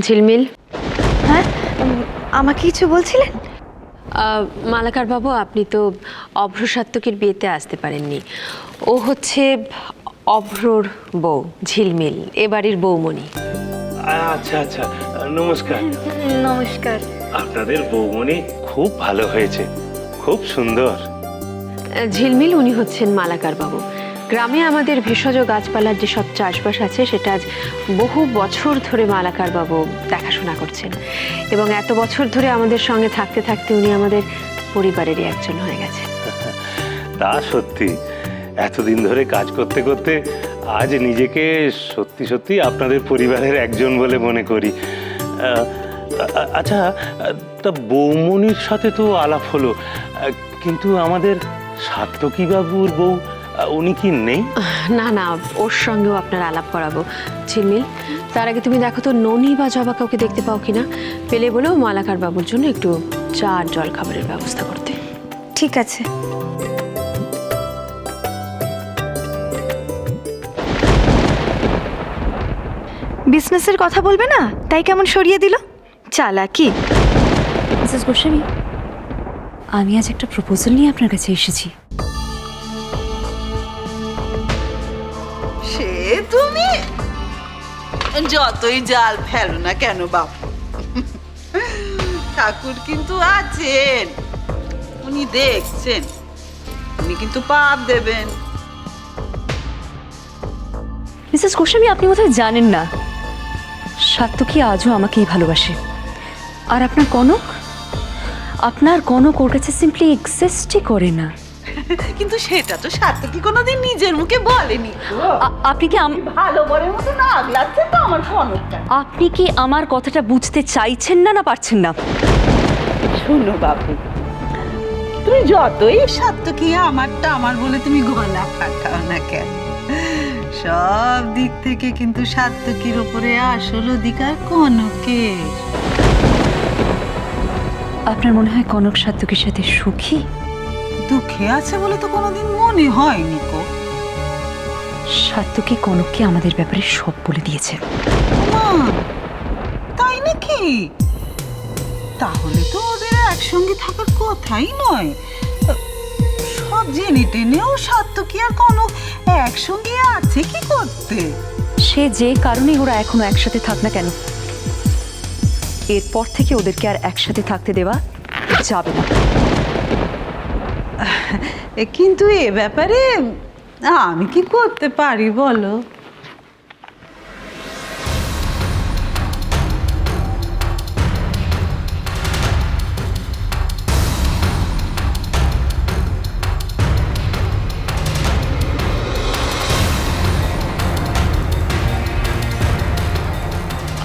ঝিলমিল। হ্যাঁ? আমাকে কিছু বলছিলেন? মালাকার বাবু আপনি তো অভ্র সাত্তকীর বিয়েতে আসতে পারেননি। ও হচ্ছে অভ্রর বউ ঝিলমিল এ বাড়ির বৌমণি। আচ্ছা আচ্ছা নমস্কার। নমস্কার। আপনাদের বৌমনি খুব ভালো হয়েছে খুব সুন্দর। ঝিলমিল উনি হচ্ছেন মালাকার বাবু। গ্রামে আমাদের ভেষজ গাছপালার যে সব চাষবাস আছে, সেটা আজ বহু বছর ধরে মালাকার বাবু দেখাশোনা করছেন। এবং এত বছর ধরে আমাদের সঙ্গে থাকতে থাকতে উনি আমাদের পরিবারেরই একজন হয়ে গেছেন। তা সত্যি। এতদিন ধরে কাজ করতে করতে আজ নিজেকে সত্যি সত্যি আপনাদের পরিবারের একজন বলে মনে করি। আচ্ছা তা বৌমনির সাথে তো আলাপ হলো। কিন্তু আমাদের সাত্তকী বাবুর বউ উনি কি নেই? না না ওর সঙ্গেও আপনার আলাপ করাবো ঝিলমিল। তার আগে তুমি দেখো তো ননি বা জবা কাউকে দেখতে পাও কিনা? পেলে বলেও মালাকার বাবুর জন্য একটু চা আর জল খাবারের ব্যবস্থা করতে। ঠিক আছে। বিজনেসের কথা বলবে না? তাই কেমন সরিয়ে দিল? চালা চালাকি। মিসেস গোস্বামী আমি আজ একটা প্রপোজাল নিয়ে আপনার কাছে এসেছি। যতই জাল ফেলো না কেন বাবু ঠাকুর কিন্তু আছেন। উনি দেখছেন। উনি কিন্তু পাপ দেবেন। মিসেস গোস্বামী, আপনি বোধহয় জানেন না সাত্তকী আজও আমাকেই ভালোবাসে। আর আপনার কনক? আপনার কনক ওর কাছে সিম্পলি এক্সিস্টই করে না। কিন্তু সেটা তো সার্থকী কোনোদিন নিজের মুখে বলেনি। আ- আপনি কি আম- ভালো বরের মতো না আগলাচ্ছে তো আমার কনকটা আপনি কি আমার কথাটা বুঝতে চাইছেন না না পারছেন না? শোনো বাবু তুমি যতই সার্থকী আমারটা আমার বলে তুমি গলা ফাটাও না কেন? সব দিক থেকে কিন্তু সার্থকীর উপরে আসল অধিকার কনকের। আপনার মনে হয় কনক সাত্তকীর সাথে সুখী? দুঃখে আছে বলে তো কোনোদিন মনে হয়নি কো সাত্তকী কনককে আমাদের ব্যাপারে সব বলে দিয়েছে। মা তাই নাকি? তাহলে তো ওদের একসঙ্গে থাকার কথাই নয়। সব জেনে টেনেও সার্থকী আর কনক একসঙ্গে আছে কি করতে? সে যে কারণে ওরা এখনও একসাথে থাক না কেন। এরপর থেকে ওদেরকে আর একসাথে থাকতে দেওয়া যাবে না। কিন্তু এ ব্যাপারে আমি কি করতে পারি বলো?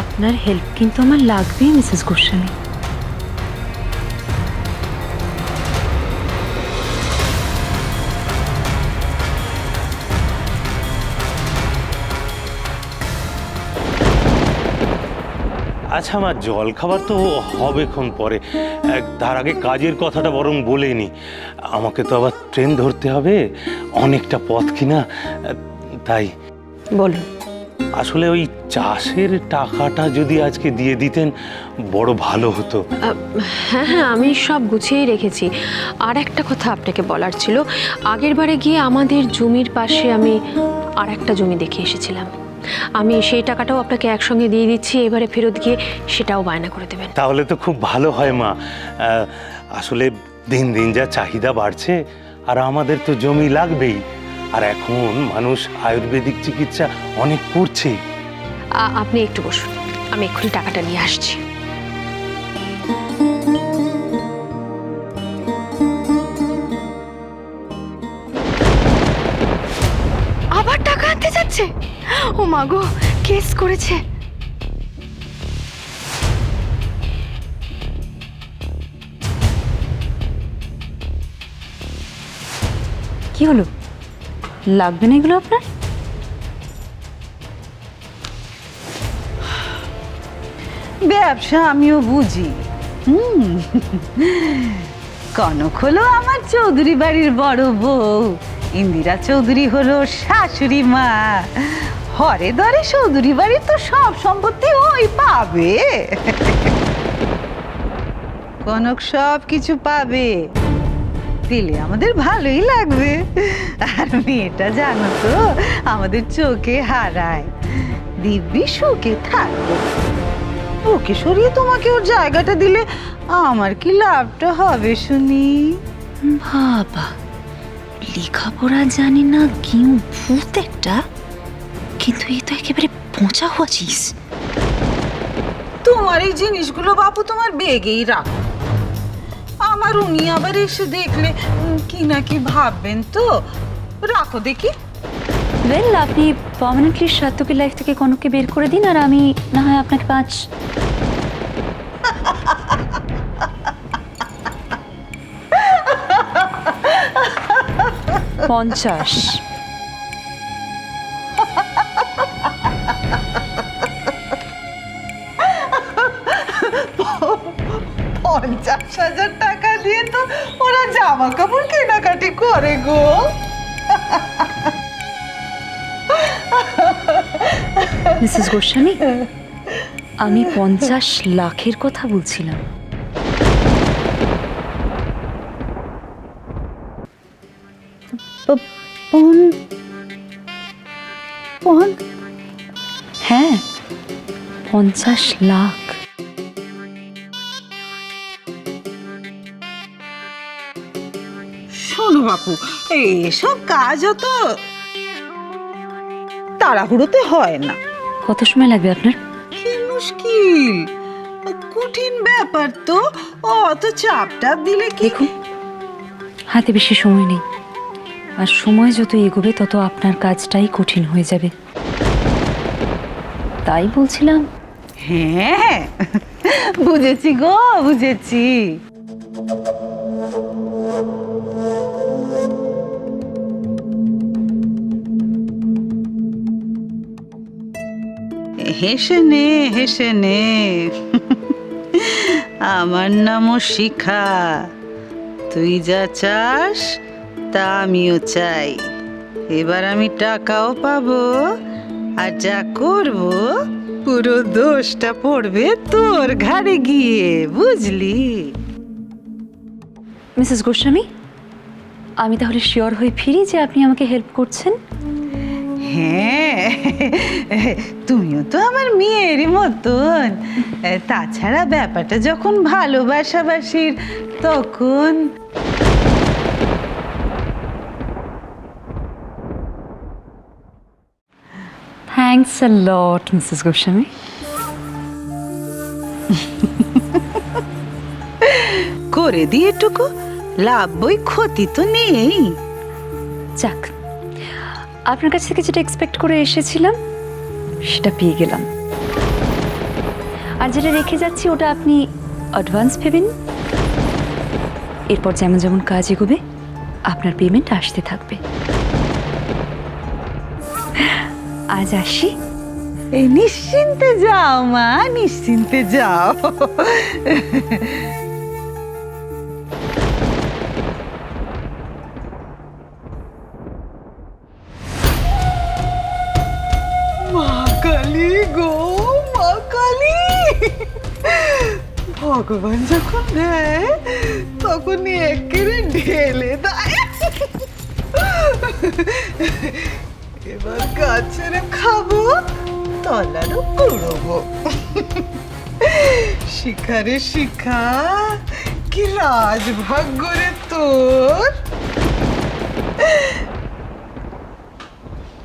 আপনার হেল্প কিন্তু আমার লাগবেই মিসেস গোস্বামী আচ্ছা আমার জল খাবার তো হবেক্ষণ পরে। তার আগে কাজের কথাটা বরং বলেনি আমাকে তো আবার ট্রেন ধরতে হবে অনেকটা পথ কিনা তাই। বলুন। আসলে ওই চাষের টাকাটা যদি আজকে দিয়ে দিতেন বড় ভালো হতো। হ্যাঁ হ্যাঁ আমি সব গুছিয়েই রেখেছি। আর একটা কথা আপনাকে বলার ছিল আগের বারে গিয়ে আমাদের জমির পাশে আমি আর একটা জমি দেখে এসেছিলাম। আমি সেই টাকাটাও আপনাকে একসঙ্গে দিয়ে দিচ্ছি এবারে ফেরত গিয়ে সেটাও বায়না করে দেবেন। তাহলে তো খুব ভালো হয় মা। আসলে দিন দিন যা চাহিদা বাড়ছে আর আমাদের তো জমি লাগবেই। আর এখন মানুষ আয়ুর্বেদিক চিকিৎসা অনেক করছে। আপনি একটু বসুন আমি এক্ষুনি টাকাটা নিয়ে আসছি। আবার টাকা আনতে যাচ্ছে? ও মা গো কেস করেছে। কি হলো? লাগবে না এগুলো আপনার? ব্যবসা আমিও বুঝি। হুম। কনক হলো আমার চৌধুরী বাড়ির বড় বউ। ইন্দিরা চৌধুরী হলো শাশুড়ি মা। হরে দরে চৌধুরী বাড়ি তো সব সম্পত্তি ওই পাবে। কনক সব কিছু পাবে। দিলে আমাদের ভালোই লাগবে। আর মেয়েটা জানো তো, আমাদের চোখে হারায়। দিব্যি সুখে থাকব। ওকে সরিয়ে তোমাকে ওর জায়গাটা দিলে আমার কি লাভটা হবে শুনি? বাবা, লেখাপড়া জানি না কেউ ভূত একটা কিন্তু এ তো একেবারে পচা হওয়াছিস তোমার এই জিনিসগুলো বাপু তোমার বেগেই রাখো। আমার উনি আবার এসে দেখলে কি না কি ভাববেন তো? রাখো দেখি। ওয়েল আপনি পার্মানেন্টলি সাত্তকের লাইফ থেকে কনককে বের করে দিন আর আমি না হয় আপনাকে পাঁচ পঞ্চাশ। পঞ্চাশ হাজার টাকা দিয়ে তো ওরা জামা কাপড় কেনাকাটি করে গো। মিসেস গোস্বামী আমি পঞ্চাশ লাখের কথা বলছিলাম। হ্যাঁ পঞ্চাশ লাখ। বাপু এসব কাজও তো তাড়াহুড়োতে হয় না। কত সময় লাগবে আপনার? কি মুশকিল। কঠিন ব্যাপার তো অত চাপ টাপ দিলে কি? দেখুন হাতে বেশি সময় নেই। আর সময় যত এগোবে তত আপনার কাজটাই কঠিন হয়ে যাবে। তাই বলছিলাম। হ্যাঁ। বুঝেছি গো বুঝেছি। হেসে নে হেসে নে আমার নামও শিখা। তুই যা চাস, তা আমিও চাই। এবার আমি টাকাও পাবো, আর যা করব, পুরো দোষটা পড়বে তোর ঘাড়ে গিয়ে, বুঝলি? মিসেস গোস্বামী, আমি তাহলে শিওর হয়ে ফিরি যে আপনি আমাকে হেল্প করছেন? হ্যাঁ তুমিও তো আমার মেয়েরই মতন। তাছাড়া ব্যাপারটা যখন ভালোবাসাবাসির তখন thanks a lot Mrs Goswami করে দিয়ে টুকু লাভ বই ক্ষতি তো নেই। যাক আপনার কাছ থেকে যেটা এক্সপেক্ট করে এসেছিলাম, সেটা পেয়ে গেলাম। আর যেটা রেখে যাচ্ছি, ওটা আপনি অ্যাডভান্স ভেবেন। এরপর যেমন যেমন কাজ এগোবে, আপনার পেমেন্ট আসতে থাকবে। আজ আসি। এই নিশ্চিন্তে যাও মা, নিশ্চিন্তে যাও। ভগবান যখন দেয় তখন একেরে ঢেলে দেয়। এবার গাছের খাব তলারও কুড়বো। শিখারে শিখা, কি রাজভাগ্য রে তোর?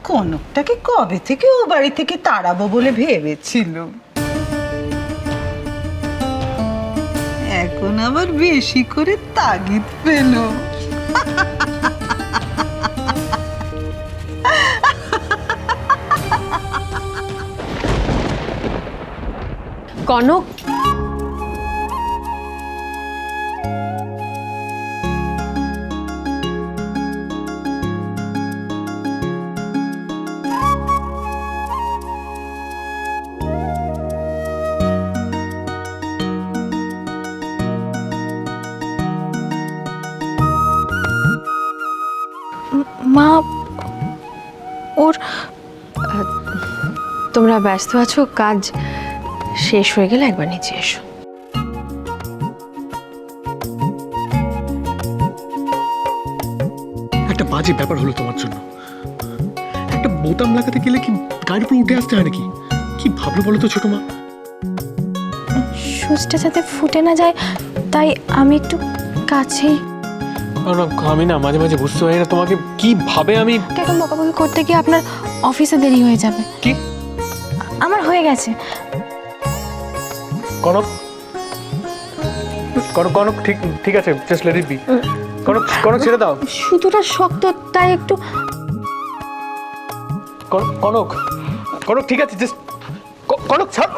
কনকটাকে কবে থেকে ও বাড়ি থেকে তাড়াবো বলে ভেবেছিল এখন আবার বেশি করে তাগিদ পেল। কনক মা ওর তোমরা ব্যস্ত আছো কাজ শেষ হয়ে গেলে একবার নিচে এসো। একটা বাজে ব্যাপার হলো তোমার জন্য। একটা বোতাম লাগাতে গেলে কি গাড়ির উপর উঠে আসতে হয় নাকি? কি ভাবলো বলো তো ছোট মা। সুচটা যাতে ফুটে না যায় তাই আমি একটু কাছেই কারণ আমি না মাঝে মাঝে বুঝতে পারি না তোমাকে কীভাবে আমি এখন বকাবকি করতে গিয়ে আপনার অফিসে দেরি হয়ে যাবে? কি? আমার হয়ে গেছে। কনক? কনক কনক ঠিক ঠিক আছে just let it be Kanak Kanak ছেড়ে দাও। সুতোটা শক্ত তাই একটু কনক কনক কনক ঠিক আছে জাস্ট কনক ছাড়।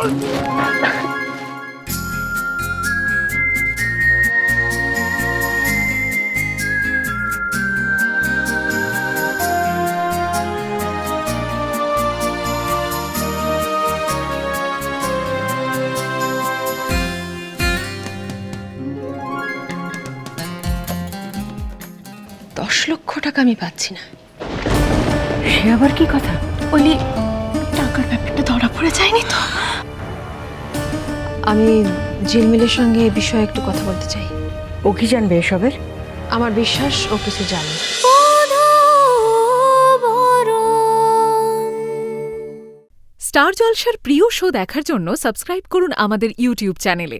টাকা আমি পাচ্ছি না। সে আবার কি কথা? বলি টাকার ব্যাপারটা ধরা পড়ে যায়নি তো? আমি ঝিলমিলের সঙ্গে এ বিষয়ে একটু কথা বলতে চাই। ও কি জানবে এসবের? আমার বিশ্বাস ও কিছু জানে স্টার জলসার প্রিয় শো দেখার জন্য সাবস্ক্রাইব করুন আমাদের ইউটিউব চ্যানেলে।